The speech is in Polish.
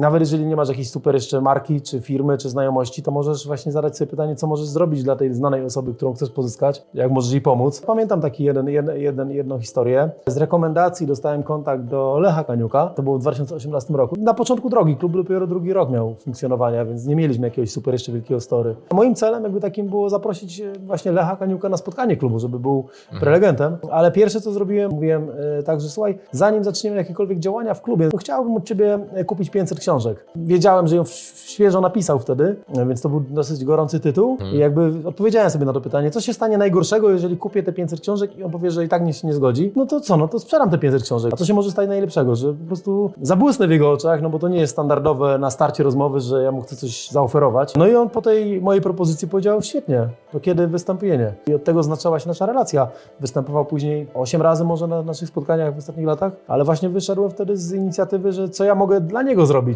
Nawet jeżeli nie masz jakiejś super jeszcze marki, czy firmy, czy znajomości, to możesz właśnie zadać sobie pytanie, co możesz zrobić dla tej znanej osoby, którą chcesz pozyskać, jak możesz jej pomóc. Pamiętam taki jeden, jeden, jeden, jedną historię. Z rekomendacji dostałem kontakt do Lecha Kaniuka, to było w 2018 roku. Na początku drogi, klub dopiero drugi rok miał funkcjonowania, więc nie mieliśmy jakiegoś super jeszcze wielkiego story. Moim celem jakby takim było zaprosić e, właśnie Lecha Kaniuka na spotkanie klubu, żeby był prelegentem, ale pierwsze co zrobiłem, mówiłem e, tak, że słuchaj, zanim zaczniemy jakiekolwiek działania w klubie, to chciałbym od Ciebie e, kupić 500 książek. Wiedziałem, że ją świeżo napisał wtedy, e, więc to był dosyć gorący tytuł i jakby odpowiedziałem sobie na to pytanie, co się stanie najgorszego, jeżeli kupię te 500 książek i on powie, że i tak nie się nie zgodzi, no to co, no to sprzedam te 500 książek. A co się może stać najlepszego, że po prostu zabłysnę w jego oczach, no bo to nie jest standardowe na starcie rozmowy, że ja mu chcę coś zaoferować. No i on po tej mojej propozycji powiedział, świetnie, to kiedy wystąpienie? I od tego zaczęła się nasza relacja. Występował później 8 razy może na naszych spotkaniach w ostatnich latach, ale właśnie wyszedłem wtedy z inicjatywy, że co ja mogę dla niego zrobić.